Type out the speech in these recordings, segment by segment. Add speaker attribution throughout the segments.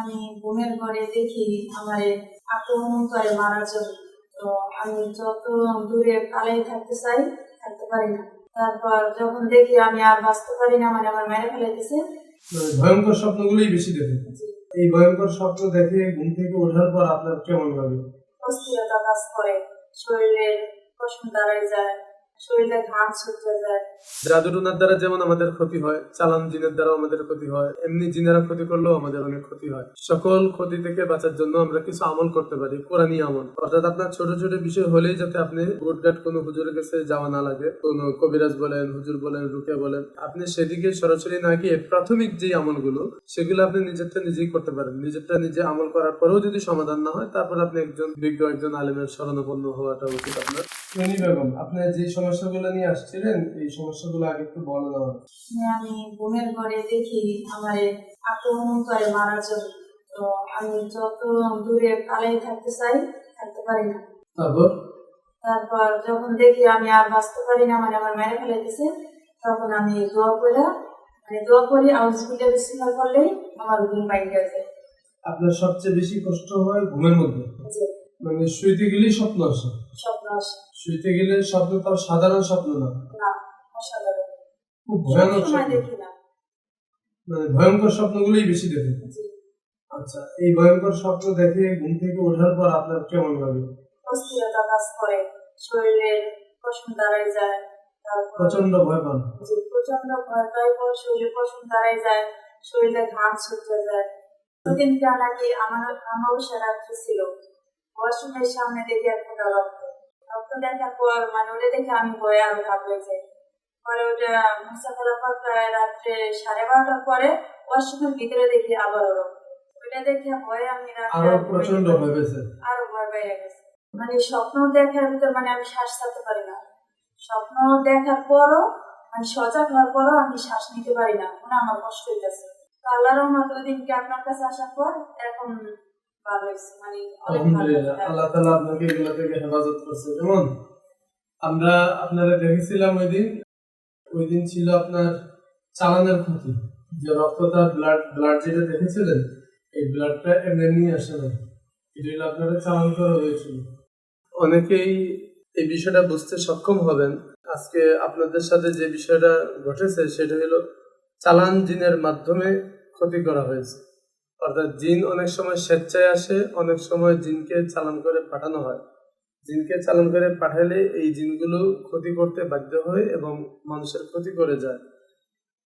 Speaker 1: আমি বোনের ঘরে দেখি আমার আক্রমণ করে মারার জন্য তো আমি যত দূরে পালাই থাকতে চাই থাকতে পারি না। তারপর যখন দেখি আমি আর বাঁচতে পারি না মানে আমার মেরে ফেলাইতেছে।
Speaker 2: মানে ভয়ঙ্কর স্বপ্নগুলোই বেশি দেখেন। এই ভয়ঙ্কর স্বপ্ন দেখে ঘুম থেকে ওঠার পর আপনার কেমন লাগে?
Speaker 1: অস্থিরতা কাজ করে। শরীরের পশম দাঁড়ায় যায়।
Speaker 2: দ্বারা যেমন আমাদের ক্ষতি হয়, চালান জিনের দ্বারাও আমাদের ক্ষতি হয়, এমনি জিনেরা ক্ষতি করলেও আমাদের অনেক ক্ষতি হয়। সকল ক্ষতি থেকে বাঁচার জন্য আমরা কিছু আমল করতে পারি কোরআনী আমল। অর্থাৎ আপনার ছোট ছোট বিষয় হলেই যাতে আপনি গুটগাট কোনো হুজুরের কাছে যাওয়া না লাগে কবিরাজ বলেন, হুজুর বলেন রুকে বলেন, আপনি সেদিকে সরাসরি না গিয়ে প্রাথমিক যে আমলগুলো, সেগুলো আপনি নিজেরটা নিজেই করতে পারেন। নিজেরটা নিজে আমল করার পরেও যদি সমাধান না হয়, তারপর আপনি একজন বিজ্ঞ, একজন আলেমের শরণাপন্ন হওয়াটা উচিত আপনার। টনি বেগম আপনি যে সমস্যাগুলো নিয়ে আসছিলেন এই সমস্যাগুলো আগে একটু বলেন আমার
Speaker 1: আমি বোনের ঘরে দেখি আমার আক্রমণ করে মারার জন্য তো আমি যত দূরে পালাই থাকতে চাই থাকতে পারি না।
Speaker 2: তারপর?
Speaker 1: তারপর যখন দেখি আমি আর বাঁচতে পারি না মানে আমার মেরে ফেলাইতেছে তখন আমি দোয়া করে মানে দোয়া করি আউজবিল্লা বিসমিল্লাহ করলেই আমার ঘুম পাই গেছে
Speaker 2: আপনার সবচেয়ে বেশি কষ্ট হয় ঘুমের মধ্যে? মানে শুইতে গেলেই স্বপ্ন আসে।
Speaker 1: স্বপ্ন আসে।
Speaker 2: শুইতে গেলে স্বপ্ন তার সাধারণ স্বপ্ন না। খুব ভয়ানক স্বপ্ন।
Speaker 1: দেখি
Speaker 2: মানে ভয়ঙ্কর স্বপ্নগুলোই বেশি দেখেন
Speaker 1: জি।
Speaker 2: আচ্ছা এই ভয়ঙ্কর স্বপ্ন দেখে ঘুম থেকে ওঠার পর আপনার কেমন লাগে?
Speaker 1: অস্থিরতা কাজ করে শরীরের পশম দাঁড়ায় যায়
Speaker 2: প্রচণ্ড ভয় পান?
Speaker 1: প্রচণ্ড ভয় পাই পর শরীরে পশম দাঁড়ায় যায় শরীরে ঘাম যায়। দুদিনটা নাকি আমার অমাবস্যা রাত্রি ছিল। ওয়াশরুমের সামনে দেখি একটা মানে পরে ওটা প্রায় রাত্রে সাড়ে বারোটার পরে ওয়াশরুমের ভিতরে দেখি রক্ত ওটা দেখে ভয়ে আমি আরও প্রচণ্ড
Speaker 2: ভয় পেয়েছে।
Speaker 1: আরও ভয় পেয়ে গেছে। মানে স্বপ্ন দেখার ভিতর মানে আমি শ্বাস ছাড়তে পারি না। স্বপ্ন দেখার পরও মানে সজাগ হওয়ার পরও আমি শ্বাস নিতে পারি না। মানে আমার কষ্ট হইতেছে। তো আল্লাহ রহমত ওই দিনকে আপনার কাছে আসার পর এখন মানে অনেক ভালো
Speaker 2: আলহামদুলিল্লাহ আল্লাহ তালা আপনাকে এগুলো থেকে হেফাজত করছে। যেমন আমরা আপনারা দেখেছিলাম ওই দিন ওই দিন ছিল আপনার চালানের ক্ষতি। যে রক্তটা ব্লাড ব্লাড যেটা দেখেছিলেন এই ব্লাডটা এমনি নিয়ে আসে না। এটা আপনারা চালান করা হয়েছিল। অনেকেই এই বিষয়টা বুঝতে সক্ষম হবেন। আজকে আপনাদের সাথে যে বিষয়টা ঘটেছে সেটা হলো চালান জিনের মাধ্যমে ক্ষতি করা হয়েছে। অর্থাৎ জিন অনেক সময় স্বেচ্ছায় আসে, অনেক সময় জিনকে চালান করে পাঠানো হয়। জিনকে চালান করে পাঠালে এই জিনগুলো ক্ষতি করতে বাধ্য হয় এবং মানুষের ক্ষতি করে যায়।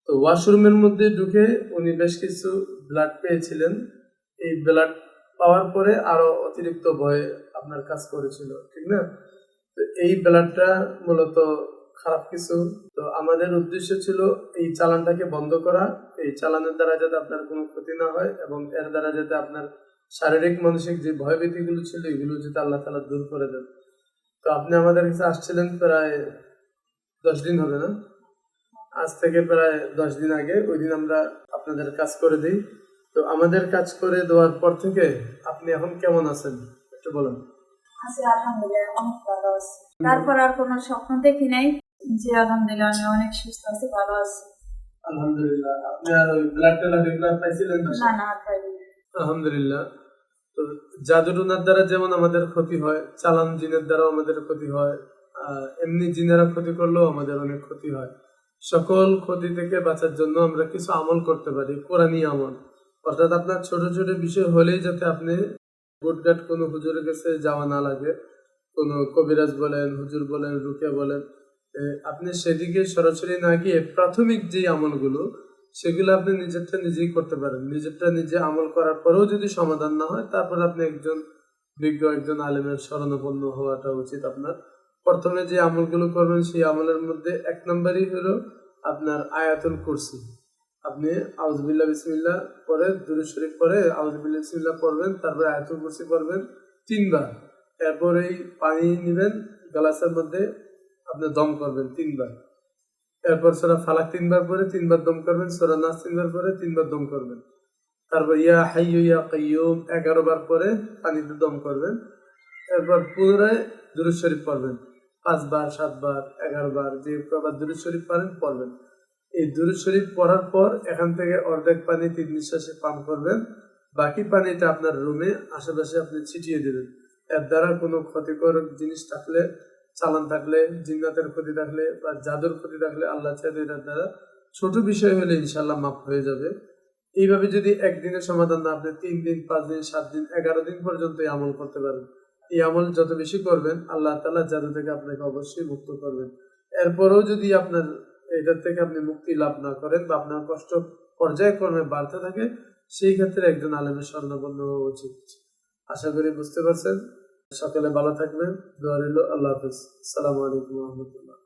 Speaker 2: তো ওয়াশরুমের মধ্যে ঢুকে উনি বেশ কিছু ব্লাড পেয়েছিলেন। এই ব্লাড পাওয়ার পরে আরও অতিরিক্ত ভয়ে আপনার কাজ করেছিল, ঠিক না? তো এই ব্লাডটা মূলত খারাপ কিছু। তো আমাদের উদ্দেশ্য ছিল এই চালানটাকে বন্ধ করা। এই চালানের দ্বারা যাতে আপনার কোনো ক্ষতি না হয় এবং এর দ্বারা যাতে আপনার শারীরিক, মানসিক যে ভয়ভীতিগুলো ছিল, এগুলো যাতে আল্লাহ তালা দূর করে দেন। তো আপনি আমাদের কাছে আসছিলেন প্রায় দশ দিন হবে না? আজ থেকে প্রায় দশ দিন আগে। ওই দিন আমরা আপনাদের কাজ করে দিই। তো আমাদের কাজ করে দেওয়ার পর থেকে আপনি এখন কেমন আছেন? একটু বলুন।
Speaker 1: তারপর আর কোনো স্বপ্ন দেখি নাই। যে আলহামদুলিল্লাহ আমি অনেক সুস্থ আছি ভালো আছি।
Speaker 2: আলহামদুলিল্লাহ। আপনি আর ওই ব্লাড আর পাইছিলেন?
Speaker 1: না না পাইনি।
Speaker 2: আলহামদুলিল্লাহ। তো জাদুটুনার দ্বারা যেমন আমাদের ক্ষতি হয় চালান জিনের দ্বারাও আমাদের ক্ষতি হয় এমনি জিনেরা ক্ষতি করলেও আমাদের অনেক ক্ষতি হয়। সকল ক্ষতি থেকে বাঁচার জন্য আমরা কিছু আমল করতে পারি কোরআনী আমল। অর্থাৎ আপনার ছোট ছোট বিষয় হলেই যাতে আপনি গুটগাট কোনো হুজুরের কাছে যাওয়া না লাগে। কোনো কবিরাজ বলেন হুজুর বলেন রুকে বলেন আপনি সেদিকে সরাসরি না গিয়ে প্রাথমিক যে আমলগুলো, সেগুলো আপনি নিজেরটা নিজেই করতে পারেন। নিজেরটা নিজে আমল করার পরেও যদি সমাধান না হয়, তারপর আপনি একজন বিজ্ঞ, একজন আলেমের শরণাপন্ন হওয়াটা উচিত আপনার। প্রথমে যে আমলগুলো করবেন, সেই আমলের মধ্যে এক নম্বরই হলো আপনার আয়াতুল কুরসি। আপনি আউজবিল্লা বিসমিল্লা পরে দুরুদ শরীফ পরে আউজবিল্লা বিসমিল্লা পড়বেন, তারপরে আয়াতুল কুরসি পড়বেন তিনবার। এরপর এই পানি নেবেন, গ্লাসের মধ্যে আপনি দম করবেন তিনবার। এরপর সোরা ফালাক তিনবার পরে তিনবার দম করবেন। সোরা নাস তিনবার পরে তিনবার দম করবেন। তারপর ইয়া হাইয়ু ইয়া কাইয়ুম এগারো বার পরে পানিতে দম করবেন। এরপর পুনরায় দুরুদ শরীফ পড়বেন। পাঁচবার সাতবার এগারো বার, যে কবার দুরুদ শরীফ পারেন পড়বেন। এই দুরুদ শরীফ পড়ার পর এখান থেকে অর্ধেক পানি তিন নিঃশ্বাসে পান করবেন। বাকি পানিটা আপনার রুমে, আশেপাশে আপনি ছিটিয়ে দেবেন। এর দ্বারা কোনো ক্ষতিকর জিনিস থাকলে চালান থাকলে, জিন্নাতের ক্ষতি থাকলে বা জাদুর ক্ষতি থাকলে আল্লাহ চাইলে এটার দ্বারা ছোট বিষয় হলে ইনশাল্লাহ মাফ হয়ে যাবে। এইভাবে যদি একদিনের সমাধান না আপনি তিন দিন, পাঁচ দিন, সাত দিন, এগারো দিন পর্যন্ত এই আমল করতে পারেন। এই আমল যত বেশি করবেন, আল্লাহ তালা জাদু থেকে আপনাকে অবশ্যই মুক্ত করবেন। এরপরেও যদি আপনার এটার থেকে আপনি মুক্তি লাভ না করেন বা আপনার কষ্ট পর্যায়ক্রমে বাড়তে থাকে, সেই ক্ষেত্রে একজন আলেমের স্বর্ণপন্ন হওয়া উচিত। আশা করি বুঝতে পারছেন? সকালে ভালো থাকবেন। দোয়া রইল আল্লাহ হাফিজ। সালামু আলাইকুম রহমতুল্লাহ।